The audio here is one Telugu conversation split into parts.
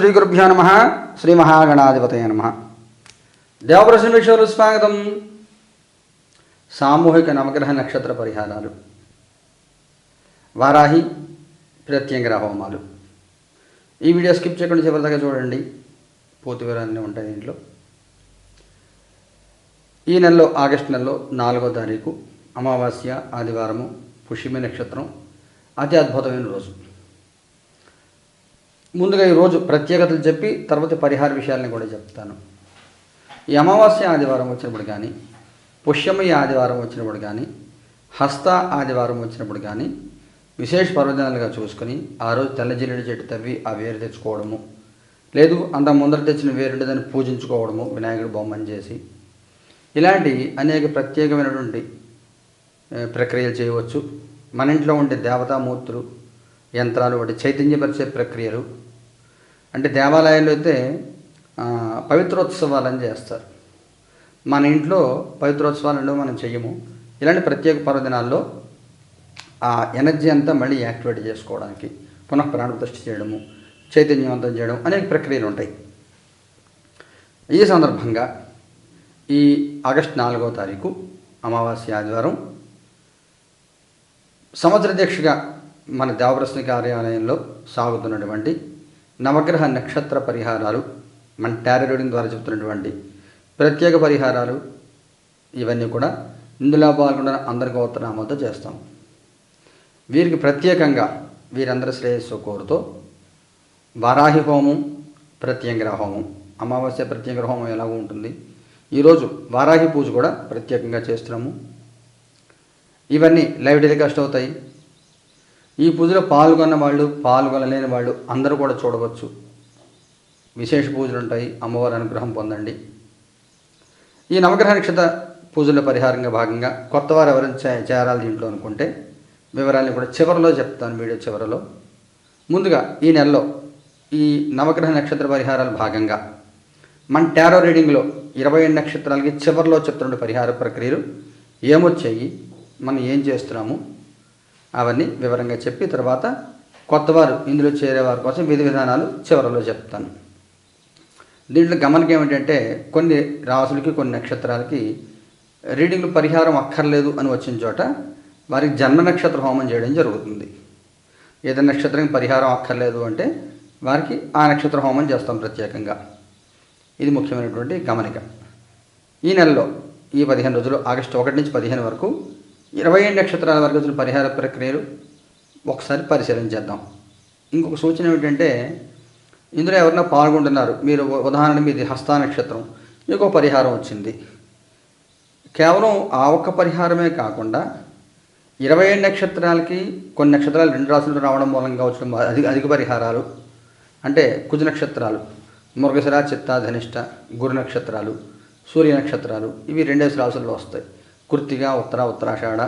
శ్రీ గురుభ్యో నమ శ్రీ మహాగణాధిపతయ నమ. దేవప్రశ్న విషయంలో స్వాగతం. సామూహిక నవగ్రహ నక్షత్ర పరిహారాలు. వారాహి ప్రత్యంగర హోమాలు. ఈ వీడియో స్కిప్ చేయకుండా చివరిదాకా చూడండి. పూర్తి వివరాలన్నీ ఉంటాయి దీంట్లో. ఈ నెలలో ఆగస్టు నెలలో నాలుగో తారీఖు అమావాస్య ఆదివారము పుష్యమి నక్షత్రం అతి అద్భుతమైన రోజు. ముందుగా ఈ రోజు ప్రత్యేకతలు చెప్పి తర్వాత పరిహార విషయాలని కూడా చెప్తాను. ఈ అమావాస్య ఆదివారం వచ్చినప్పుడు కానీ పుష్యమి ఆదివారం వచ్చినప్పుడు కానీ హస్త ఆదివారం వచ్చినప్పుడు కానీ విశేష పర్వదినాలుగా చూసుకొని ఆ రోజు తెల్ల జిల్లేడు చెట్టు తవ్వి ఆ వేరు తెచ్చుకోవడము లేదు అంత ముందర తెచ్చిన వేరుండి దాన్ని పూజించుకోవడము వినాయకుడు బొమ్మని చేసి ఇలాంటి అనేక ప్రత్యేకమైనటువంటి ప్రక్రియలు చేయవచ్చు. మన ఇంట్లో ఉండే దేవతామూర్తులు యంత్రాలు వాటి చైతన్యపరిచే ప్రక్రియలు. అంటే దేవాలయాల్లో అయితే పవిత్రోత్సవాలని చేస్తారు. మన ఇంట్లో పవిత్రోత్సవాలను మనం చెయ్యము. ఇలాంటి ప్రత్యేక పర్వదినాల్లో ఆ ఎనర్జీ అంతా మళ్ళీ యాక్టివేట్ చేసుకోవడానికి పునః ప్రాణప్రతిష్ఠ చేయడము చైతన్యవంతం చేయడం అనేక ప్రక్రియలు ఉంటాయి. ఈ సందర్భంగా ఈ ఆగస్ట్ నాలుగో తారీఖు అమావాస్య ఆదివారం సంవత్సర దీక్షగా మన దేవప్రశ్న కార్యాలయంలో సాగుతున్నటువంటి నవగ్రహ నక్షత్ర పరిహారాలు మన టారో ద్వారా చెబుతున్నటువంటి ప్రత్యేక పరిహారాలు ఇవన్నీ కూడా ఇందులో పాల్గొన్న అందరి గోత్రనామంతో చేస్తాం. వీరికి ప్రత్యేకంగా వీరందరి శ్రేయస్సు కోరుతూ వారాహి హోమం ప్రత్యంగర హోమం అమావాస్య ప్రత్యంగర హోమం ఎలాగో ఉంటుంది. ఈరోజు వారాహి పూజ కూడా ప్రత్యేకంగా చేస్తున్నాము. ఇవన్నీ లైవ్ టెలికాస్ట్ అవుతాయి. ఈ పూజలో పాల్గొన్న వాళ్ళు పాల్గొనలేని వాళ్ళు అందరూ కూడా చూడవచ్చు. విశేష పూజలు ఉంటాయి. అమ్మవారి అనుగ్రహం పొందండి. ఈ నవగ్రహ నక్షత్ర పూజల పరిహారంగా భాగంగా కొత్తవారు ఎవరైనా చే- చేరాలి దీంట్లో అనుకుంటే వివరాలను కూడా చివరిలో చెప్తాను వీడియో చివరిలో. ముందుగా ఈ నెలలో ఈ నవగ్రహ నక్షత్ర పరిహారాల భాగంగా మన టారో రీడింగ్లో ఇరవై ఏడు నక్షత్రాలకి చివరిలో చెప్తున్న పరిహార ప్రక్రియలు ఏమొచ్చాయి? మనం ఏం చేస్తున్నాము? అవన్నీ వివరంగా చెప్పి తర్వాత కొత్తవారు ఇందులో చేరేవారి కోసం విధి విధానాలు చివరిలో చెప్తాను. దీంట్లో గమనిక ఏమిటంటే కొన్ని రాసులకి కొన్ని నక్షత్రాలకి రీడింగ్లు పరిహారం అక్కర్లేదు అని వచ్చిన చోట వారికి జన్మ నక్షత్ర హోమం చేయడం జరుగుతుంది. ఏదైనా నక్షత్రం పరిహారం అక్కర్లేదు అంటే వారికి ఆ నక్షత్ర హోమం చేస్తాం ప్రత్యేకంగా. ఇది ముఖ్యమైనటువంటి గమనిక. ఈ నెలలో ఈ పదిహేను రోజులు ఆగస్టు ఒకటి నుంచి పదిహేను వరకు ఇరవై ఏడు నక్షత్రాల వరకు వచ్చిన పరిహార ప్రక్రియలు ఒకసారి పరిశీలించేద్దాం ఇంకొక సూచన ఏమిటంటే ఇందులో ఎవరైనా పాల్గొంటున్నారు. మీరు ఉదాహరణ మీది హస్త నక్షత్రం. మీకు పరిహారం వచ్చింది. కేవలం ఆ ఒక్క పరిహారమే కాకుండా ఇరవై ఏడు నక్షత్రాలకి కొన్ని నక్షత్రాలు రెండు రాసులు రావడం మూలంగా వచ్చిన అధిక అధిక పరిహారాలు. అంటే కుజ నక్షత్రాలు మృగశిర చిత్త ధనిష్ట గురు నక్షత్రాలు సూర్య నక్షత్రాలు. ఇవి రెండేసి రాసుల్లో వస్తాయి. కుర్తిగా ఉత్తర ఉత్తరాషాఢ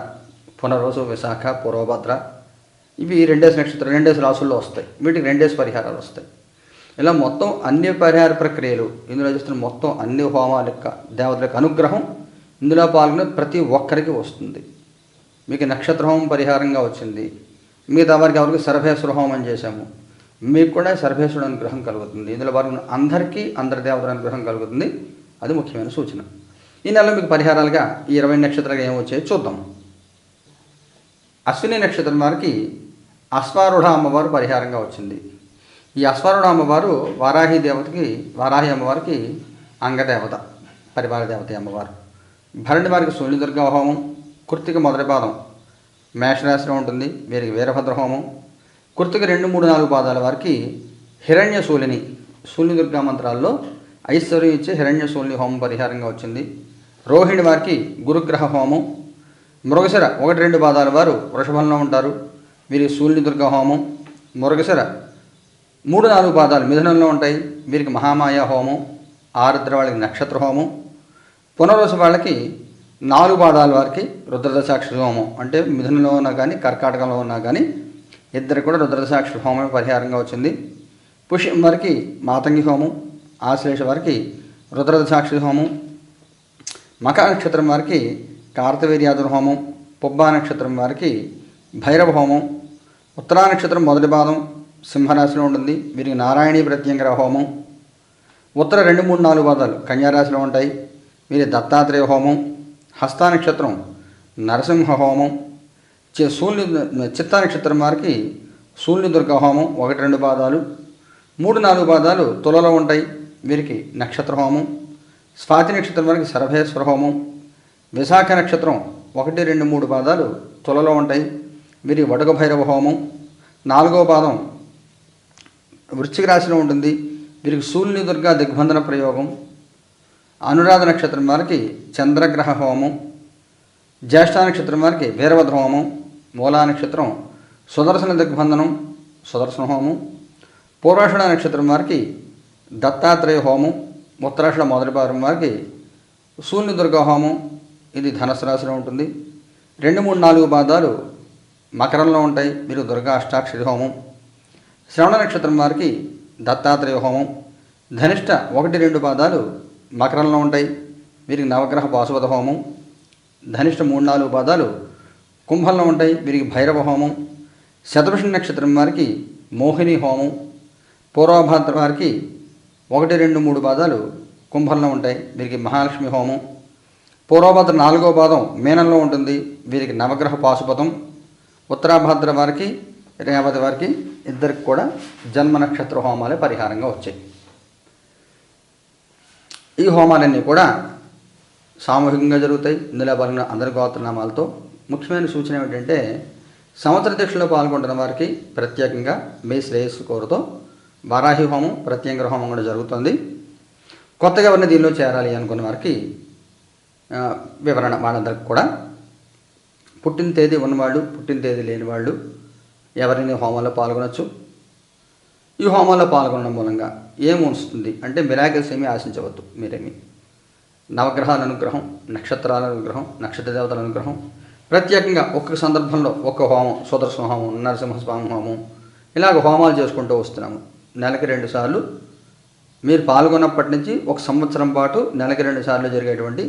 పునరోసు విశాఖ పూర్వభద్ర. ఇవి రెండేసి నక్షత్రం రెండేసి రాసుల్లో వస్తాయి. వీటికి రెండేసి పరిహారాలు వస్తాయి. ఇలా మొత్తం అన్ని పరిహార ప్రక్రియలు ఇందులో చేస్తున్న మొత్తం అన్ని హోమాల యొక్క దేవతల యొక్క అనుగ్రహం ఇందులో పాల్గొనే ప్రతి ఒక్కరికి వస్తుంది. మీకు నక్షత్ర హోమం పరిహారంగా వచ్చింది. మిగతా వారికి ఎవరికి సర్వేశ్వర హోమం చేశాము. మీకు కూడా సర్వేశ్వరుడు అనుగ్రహం కలుగుతుంది. ఇందులో పాల్గొన్న అందరికీ అందరి దేవతల అనుగ్రహం కలుగుతుంది. అది ముఖ్యమైన సూచన. ఈ నెలలో మీకు పరిహారాలుగా ఈ ఇరవై నక్షత్రాలుగా ఏమొచ్చాయో చూద్దాం. అశ్విని నక్షత్రం వారికి అశ్వారూఢ అమ్మవారు పరిహారంగా వచ్చింది. ఈ అశ్వారూఢ అమ్మవారు వారాహి దేవతకి వారాహి అమ్మవారికి అంగదేవత పరివార దేవత అమ్మవారు. భరణి వారికి సూర్యదుర్గ హోమం కుర్తికి మొదటి పాదం మేషరాశిలో ఉంటుంది వీరికి వీరభద్ర హోమం. కుర్తికి రెండు మూడు నాలుగు పాదాల వారికి హిరణ్య శూలిని శూన్యదుర్గా మంత్రాల్లో ఐశ్వర్యం ఇచ్చే హిరణ్య శూలిని హోమం పరిహారంగా వచ్చింది. రోహిణి వారికి గురుగ్రహ హోమం మృగశిర ఒకటి రెండు పాదాల వారు వృషభంలో ఉంటారు. వీరికి దుర్గ హోమం మృగశిర మూడు నాలుగు పాదాలు మిథునంలో ఉంటాయి. వీరికి మహామాయ హోమం. ఆరుద్ర వాళ్ళకి నక్షత్ర హోమం. పునర్వసు వాళ్ళకి నాలుగు పాదాల వారికి రుద్రదశాక్షి హోమం. అంటే మిథునంలో ఉన్నా కానీ కర్కాటకంలో ఉన్నా కానీ ఇద్దరు కూడా రుద్రదశాక్షి హోమం పరిహారంగా వచ్చింది. పుష్యం వారికి మాతంగి హోమం. ఆశ్లేష వారికి రుద్రదశాక్షి హోమం. మక నక్షత్రం వారికి కార్తవీర్యాదుల హోమం పుబ్బా నక్షత్రం వారికి భైరవ హోమం ఉత్తరా నక్షత్రం మొదటి పాదం సింహరాశిలో ఉంటుంది. వీరికి నారాయణీ ప్రత్యంగర హోమం. ఉత్తర రెండు మూడు నాలుగు పాదాలు కన్యారాశిలో ఉంటాయి. వీరి దత్తాత్రేయ హోమం. హస్త నక్షత్రం నరసింహ హోమం. చి సూర్యుని చిత్తా నక్షత్రం వారికి సూర్యుని దుర్గ హోమం ఒకటి రెండు పాదాలు. మూడు నాలుగు పాదాలు తులలో ఉంటాయి. వీరికి నక్షత్ర హోమం. స్వాతి నక్షత్రం వారికి సర్వేశ్వర హోమం విశాఖ నక్షత్రం ఒకటి రెండు మూడు పాదాలు తులలో ఉంటాయి. వీరి వడగ భైరవ హోమం. నాలుగో పాదం వృశ్చిక రాశిలో ఉంటుంది. వీరికి సూర్యుని దుర్గా దిగ్బంధన ప్రయోగం. అనురాధ నక్షత్రం వారికి చంద్రగ్రహ హోమం. జ్యేష్ఠ నక్షత్రం వారికి వీరభద్ర హోమం. మూలా నక్షత్రం సుదర్శన దిగ్బంధనం సుదర్శన హోమం. పూర్వాషణ నక్షత్రం వారికి దత్తాత్రేయ హోమం. ఉత్తరాషణ మొదటి భాగం వారికి శూన్య దుర్గహోమం ఇది ధనసు రాశిలో ఉంటుంది. రెండు మూడు నాలుగు పాదాలు మకరంలో ఉంటాయి. మీరు దుర్గా అష్టాక్షరి హోమం. శ్రవణ నక్షత్రం వారికి దత్తాత్రేయ హోమం. ధనిష్ట ఒకటి రెండు పాదాలు మకరంలో ఉంటాయి. వీరికి నవగ్రహ పాశుపత హోమం. ధనిష్ట మూడు నాలుగు పాదాలు కుంభంలో ఉంటాయి. వీరికి భైరవ హోమం. శతభిషణ నక్షత్రం వారికి మోహిని హోమం. పూర్వభాద్ర వారికి ఒకటి రెండు మూడు పాదాలు కుంభంలో ఉంటాయి. వీరికి మహాలక్ష్మి హోమం. పూర్వభద్ర నాలుగో పాదం మీనంలో ఉంటుంది. వీరికి నవగ్రహ పాశుపతం. ఉత్తరాభద్ర వారికి రేవతి వారికి ఇద్దరికి కూడా జన్మ నక్షత్ర హోమాలే పరిహారంగా వచ్చాయి. ఈ హోమాలన్నీ కూడా సామూహికంగా జరుగుతాయి. ఇందులో పాల్గొన్న అందరి గోత్రనామాలతో ముఖ్యమైన సూచన ఏమిటంటే సంవత్సర దీక్షలో పాల్గొంటున్న వారికి ప్రత్యేకంగా మీ శ్రేయస్సు కోరుతో వారాహి హోమం ప్రత్యేక హోమం కూడా జరుగుతుంది. కొత్తగా ఎవరిని దీనిలో చేరాలి అనుకున్న వారికి వివరణ వాళ్ళందరికీ కూడా. పుట్టిన తేదీ ఉన్నవాళ్ళు పుట్టిన తేదీ లేని వాళ్ళు ఎవరిని హోమంలో పాల్గొనొచ్చు? ఈ హోమంలో పాల్గొనడం మూలంగా ఏమి వస్తుంది అంటే మిరాకిల్స్ ఏమీ ఆశించవద్దు మీరేమి. నవగ్రహాల అనుగ్రహం నక్షత్రాల అనుగ్రహం నక్షత్ర దేవతల అనుగ్రహం. ప్రత్యేకంగా ఒక్కొక్క సందర్భంలో ఒక్క హోమం సుదర్శన హోమం నరసింహస్వామి హోమం ఇలాగ హోమాలు చేసుకుంటూ వస్తున్నాము. నెలకి రెండు సార్లు. మీరు పాల్గొన్నప్పటి నుంచి ఒక సంవత్సరం పాటు నెలకి రెండు సార్లు జరిగేటువంటి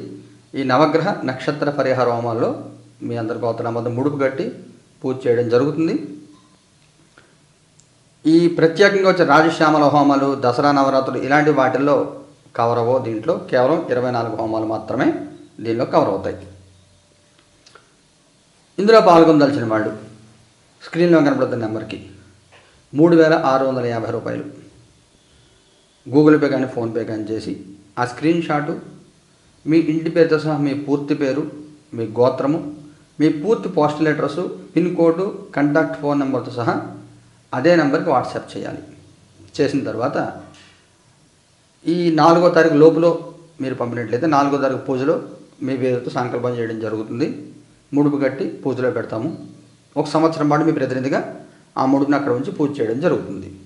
ఈ నవగ్రహ నక్షత్ర పరిహార హోమాల్లో మీ అందరి గోత్రనామాలతో ముడుపు కట్టి పూజ చేయడం జరుగుతుంది. ఈ ప్రత్యేకంగా వచ్చే రాజశ్యామల హోమాలు దసరా నవరాత్రులు ఇలాంటి వాటిల్లో కవర్ అవ్వవు. దీంట్లో కేవలం ఇరవై నాలుగు హోమాలు మాత్రమే దీనిలో కవర్ అవుతాయి. ఇందులో పాల్గొనదలిచిన వాళ్ళు స్క్రీన్లో కనపడుతున్న నెంబర్కి మూడు వేల ఆరు వందల యాభై రూపాయలు. గూగుల్ పే కానీ ఫోన్పే కానీ చేసి ఆ స్క్రీన్ షాటు మీ ఇంటి పేరుతో సహా మీ పూర్తి పేరు మీ గోత్రము మీ పూర్తి postal address pin code contact phone నెంబర్తో సహా అదే నెంబర్కి వాట్సాప్ చేయాలి. చేసిన తర్వాత ఈ నాలుగో తారీఖు లోపులో మీరు పంపినట్లయితే నాలుగో తారీఖు పూజలో మీ పేరుతో సంకల్పం చేయడం జరుగుతుంది. ముడుపు కట్టి పూజలో పెడతాము. ఒక సంవత్సరం పాటు మీ ప్రతినిధిగా ఆ ముడుగుని అక్కడ ఉంచి పూజ చేయడం జరుగుతుంది.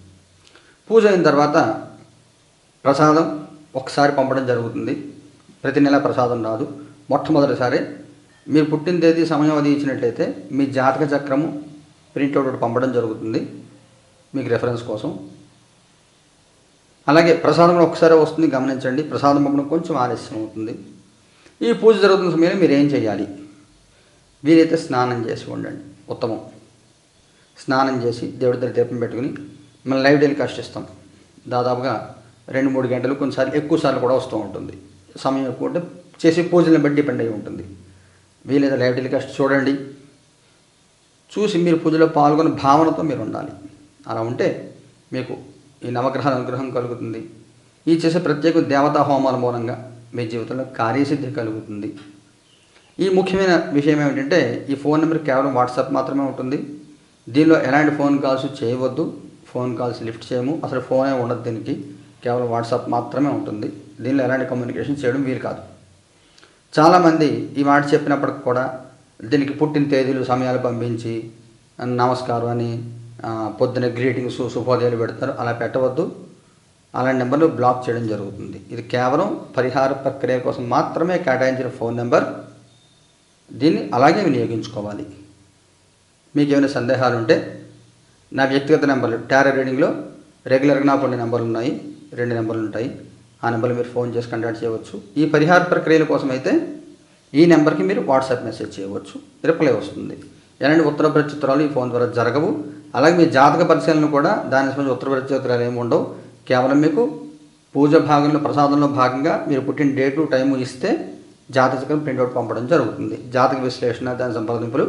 పూజ అయిన తర్వాత ప్రసాదం ఒకసారి పంపడం జరుగుతుంది. ప్రతి నెల ప్రసాదం రాదు. మొట్టమొదటిసారి మీరు పుట్టిన తేదీ సమయం అది ఇచ్చినట్లయితే మీ జాతక చక్రము ప్రింట్అవుట్ ఒకటి పంపడం జరుగుతుంది. మీకు రెఫరెన్స్ కోసం. అలాగే ప్రసాదం కూడా ఒకసారి వస్తుంది. గమనించండి. ప్రసాదం పంపడం కొంచెం ఆలస్యం అవుతుంది. ఈ పూజ జరుగుతున్న సమయంలో మీరు ఏం చేయాలి? వీలైతే స్నానం చేసి ఉండండి. ఉత్తమం. స్నానం చేసి దేవుడి దగ్గర దీపం పెట్టుకుని మనం లైవ్ టెలికాస్ట్ ఇస్తాం దాదాపుగా రెండు మూడు గంటలు కొన్నిసార్లు ఎక్కువ సార్లు కూడా వస్తూ ఉంటుంది. సమయం ఎక్కువ ఉంటే చేసే పూజలను బట్టి డిపెండ్ అయి ఉంటుంది. వీలైతే లైవ్ టెలికాస్ట్ చూడండి. చూసి మీరు పూజలో పాల్గొన్న భావనతో మీరు ఉండాలి. అలా ఉంటే మీకు ఈ నవగ్రహాల అనుగ్రహం కలుగుతుంది. ఈ చేసే ప్రత్యేక దేవతా హోమాల మూలంగా మీ జీవితంలో కార్యసిద్ధి కలుగుతుంది. ఈ ముఖ్యమైన విషయం ఏమిటంటే ఈ ఫోన్ నెంబర్ కేవలం వాట్సాప్ మాత్రమే ఉంటుంది. దీనిలో ఎలాంటి ఫోన్ కాల్స్ చేయవద్దు. ఫోన్ కాల్స్ లిఫ్ట్ చేయము. అసలు ఫోనే ఉండదు దీనికి. కేవలం వాట్సాప్ మాత్రమే ఉంటుంది. దీనిలో ఎలాంటి కమ్యూనికేషన్ చేయడం వీలు కాదు. చాలామంది ఈ మాట చెప్పినప్పటికి కూడా దీనికి పుట్టిన తేదీలు సమయాలు పంపించి నమస్కారం అని పొద్దున గ్రీటింగ్స్ శుభోదయాలు పెడతారు. అలా పెట్టవద్దు. అలాంటి నెంబర్లు బ్లాక్ చేయడం జరుగుతుంది. ఇది కేవలం పరిహార ప్రక్రియ కోసం మాత్రమే కేటాయించిన ఫోన్ నెంబర్. దీన్ని అలాగే వినియోగించుకోవాలి. మీకు ఏమైనా సందేహాలు ఉంటే నా వ్యక్తిగత నెంబర్లు టారో రీడింగ్లో రెగ్యులర్గా నాకు కొన్ని నెంబర్లు ఉన్నాయి రెండు నెంబర్లు ఉంటాయి ఆ నెంబర్లు మీరు ఫోన్ చేసి కంటాక్ట్ చేయవచ్చు. ఈ పరిహార ప్రక్రియల కోసం అయితే ఈ నెంబర్కి మీరు వాట్సాప్ మెసేజ్ చేయవచ్చు. రిప్లై వస్తుంది. ఎలాంటి ఉత్తర ప్రత్యుత్తరాలు ఈ ఫోన్ ద్వారా జరగవు. అలాగే మీ జాతక పరిశీలన కూడా దాని సంబంధించి ఉత్తర ప్రత్యుత్తరాలు ఏమి ఉండవు. కేవలం మీకు పూజ భాగంలో ప్రసాదంలో భాగంగా మీరు పుట్టిన డేటు టైము ఇస్తే జాతకం ప్రింట్అవుట్ పంపడం జరుగుతుంది. జాతక విశ్లేషణ దాని సంప్రదింపులు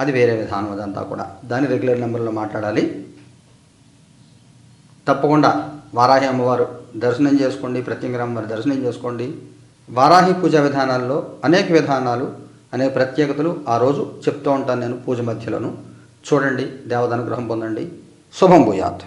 అది వేరే విధానం అదంతా కూడా. దాన్ని రెగ్యులర్ నెంబర్లో మాట్లాడాలి. తప్పకుండా వారాహి అమ్మవారు దర్శనం చేసుకోండి ప్రత్యేక అమ్మవారి దర్శనం చేసుకోండి. వారాహి పూజా విధానాల్లో అనేక విధానాలు అనేక ప్రత్యేకతలు ఆ రోజు చెప్తూ ఉంటాను నేను పూజ మధ్యలోను. చూడండి దేవదానుగ్రహం పొందండి. శుభం భూయాత్.